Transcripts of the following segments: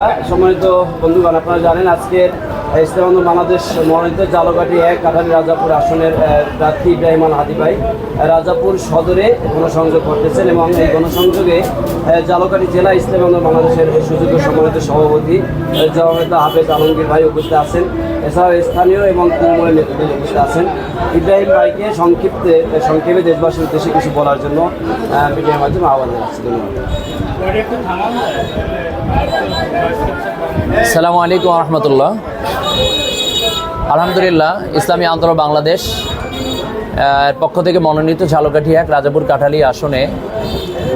সম্মানিত বন্ধুগণ আপনারা জানেন আজকে ইসলামান্দ বাংলাদেশ মনোনীত জালকাঠি এক কাঠালি রাজাপুর আসনের প্রার্থী ইব্রাহিম আল হাদি ভাই, রাজাপুর সদরে গণসংযোগ করতেছেন এবং এই গণসংযোগে জালকাঠি জেলা ইসলামান্দ বাংলাদেশের সুযোগ্য সম্মানিত সভাপতি জওয়ামেদা হাফেজ আলমগীর ভাই উপস্থিত আছেন। এছাড়াও স্থানীয় এবং তৃণমূলের নেতৃত্ব উপস্থিত আছেন। ইব্রাহিম ভাইকে সংক্ষিপ্তে সংক্ষেপে দেশবাসীর উদ্দেশ্যে কিছু বলার জন্য মিডিয়ার মাধ্যমে আহ্বান জানাচ্ছি। ধন্যবাদ। সালামু আলাইকুম রহমতুল্লাহ আলহামদুলিল্লাহ, ইসলামী আন্দোলন বাংলাদেশ পক্ষ থেকে মনোনীত ঝালকাঠি এক রাজাপুর কাঠালি আসনে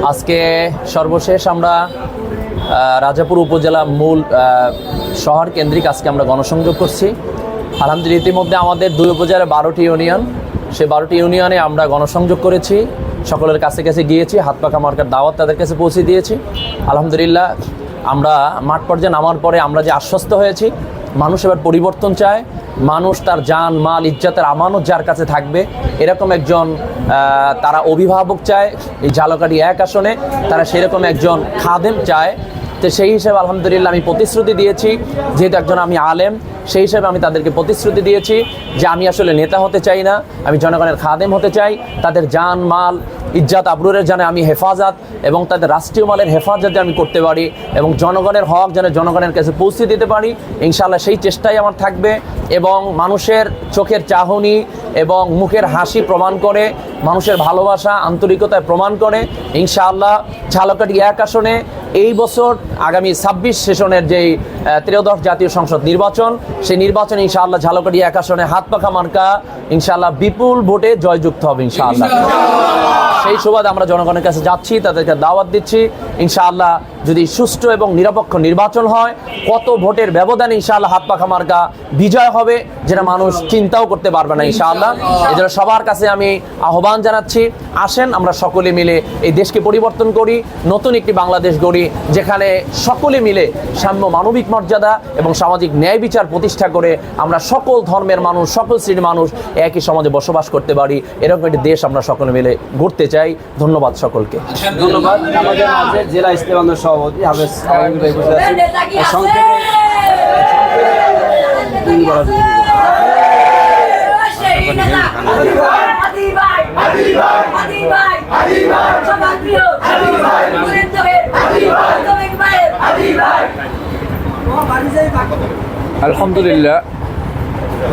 আজকে সর্বশেষ আমরা রাজাপুর উপজেলা মূল শহর কেন্দ্রিক আজকে আমরা গণসংযোগ করছি। আলহামদুলিল্লাহ, ইতিমধ্যে আমাদের দুই উপজেলার বারোটি ইউনিয়ন, সেই বারোটি ইউনিয়নে আমরা গণসংযোগ করেছি। সকলের কাছে কাছে গিয়েছি, হাত পাখা মার্কার দাওয়াত তাদের কাছে পৌঁছে দিয়েছি। আলহামদুলিল্লাহ আমরা মাঠ পর্যায়ে নামার পরে আমরা যে আশ্বস্ত হয়েছি, মানুষ এবার পরিবর্তন চায়, মানুষ তার যান, মাল, ইজ্জাতের আমানত যার কাছে থাকবে, এরকম একজন তারা অভিভাবক চায়, এই ঝালকাঠি এক আসনে, তারা সেরকম একজন খাদেম চায় তো সেই হিসেবে আলহামদুলিল্লাহ আমি প্রতিশ্রুতি দিয়েছি। যেহেতু একজন আমি আলেম, সেই হিসেবে আমি তাদেরকে প্রতিশ্রুতি দিয়েছি যে আমি আসলে নেতা হতে চাই না, আমি জনগণের খাদেম হতে চাই, তাদের যান মাল, ইজ্জাত, আবরুরের জানে আমি হেফাজত এবং তাদের রাষ্ট্রীয় মালের হেফাজত যেন আমি করতে পারি এবং জনগণের হক যেন জনগণের কাছে পৌঁছে দিতে পারি। ইনশাল্লাহ সেই চেষ্টাই আমার থাকবে এবং মানুষের চোখের চাহনি এবং মুখের হাসি প্রমাণ করে মানুষের ভালোবাসা আন্তরিকতায় প্রমাণ করে। ইনশাআল্লাহ ঝালকাঠি এক আসনে এই বছর আগামী ছাব্বিশ সেশনের যেই ত্রয়োদশ জাতীয় সংসদ নির্বাচন সেই নির্বাচনে ইনশাআল্লাহ ঝালকাঠি এক আসনে হাত পাখা মার্কা ইনশাআল্লাহ বিপুল ভোটে জয়যুক্ত হবে ইনশাআল্লাহ। সেই সুবাদে আমরা জনগণের কাছে যাচ্ছি তাদেরকে দাওয়াত দিচ্ছি। ইনশাআল্লাহ যদি সুষ্ঠু এবং নিরপেক্ষ নির্বাচন হয়, কত ভোটের ব্যবধানে ইনশাআল্লাহ হাত পাখা মার্কা বিজয় হবে যেটা মানুষ চিন্তাও করতে পারবে না ইনশাআল্লাহ। এজন্য সবার কাছে আমি আহ্বান জানাচ্ছি, আসেন আমরা সকলে মিলে এই দেশকে পরিবর্তন করি, নতুন একটি বাংলাদেশ গড়ি, যেখানে সকলে মিলে সাম্য মানবিক মর্যাদা এবং সামাজিক ন্যায় বিচার প্রতিষ্ঠা করে আমরা সকল ধর্মের মানুষ, সকল শ্রেণির মানুষ একই সমাজে বসবাস করতে পারি। এরকম একটি দেশ আমরা সকলে মিলে গড়তে চাই। ধন্যবাদ সকলকে। ধন্যবাদ। আমাদের জেলা ইসলামান্দ সভাপতি। আলহামদুলিল্লাহ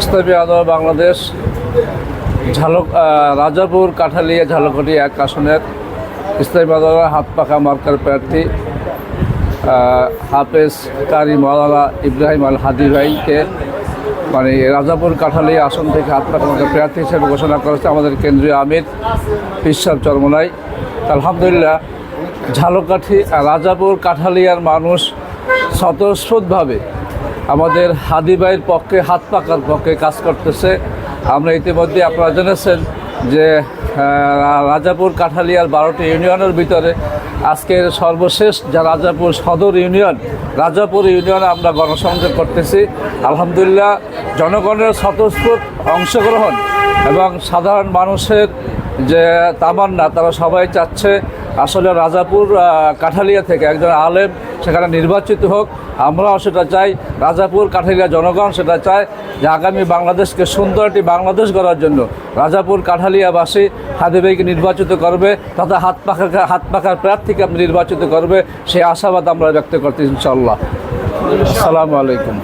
ইসলামী আন্দোলন বাংলাদেশ ঝালক রাজাপুর কাঠালিয়া ঝালকাঠি এক আসনের ইসলামী আন্দোলনের হাত পাখা মার্কার প্রার্থী হাফেজ কারি মাওলানা ইব্রাহিম আল হাদি ভাইকে মানে রাজাপুর কাঠালি আসন থেকে হাত পাখা মার্কার প্রার্থী হিসেবে ঘোষণা করেছে আমাদের কেন্দ্রীয় আমির পিসাব চরমনাই। আলহামদুলিল্লাহ, ঝালকাঠি রাজাপুর কাঠালিয়ার মানুষ স্বতঃস্ফূর্তভাবে আমাদের হাদি ভাইয়ের পক্ষে, হাত পাকার পক্ষে কাজ করতেছে। আমরা ইতিমধ্যে আপনারা জেনেছেন যে রাজাপুর কাঠালিয়ার বারোটি ইউনিয়নের ভিতরে আজকের সর্বশেষ যা রাজাপুর সদর ইউনিয়ন, রাজাপুর ইউনিয়নে আমরা গণসংযোগ করতেছি। আলহামদুলিল্লাহ, জনগণের স্বতঃস্ফূর্ত অংশগ্রহণ এবং সাধারণ মানুষের যে তামান্না, তারা সবাই চাচ্ছে আসলে রাজাপুর কাঠালিয়া থেকে একজন আলেম, সেখানে নির্বাচিত হোক, আমরাও সেটা চাই। রাজাপুর, কাঠালিয়া জনগণ সেটা চায় যে আগামী বাংলাদেশকে সুন্দর একটি বাংলাদেশ গড়ার জন্য রাজাপুর, কাঠালিয়াবাসী হাদিবাইকে নির্বাচিত করবে তথা হাত পাখা, হাত পাখার প্রার্থীকে নির্বাচিত করবে, সেই আশাবাদ আমরা ব্যক্ত করতে ইনশাল্লাহ আসসালামু আলাইকুম।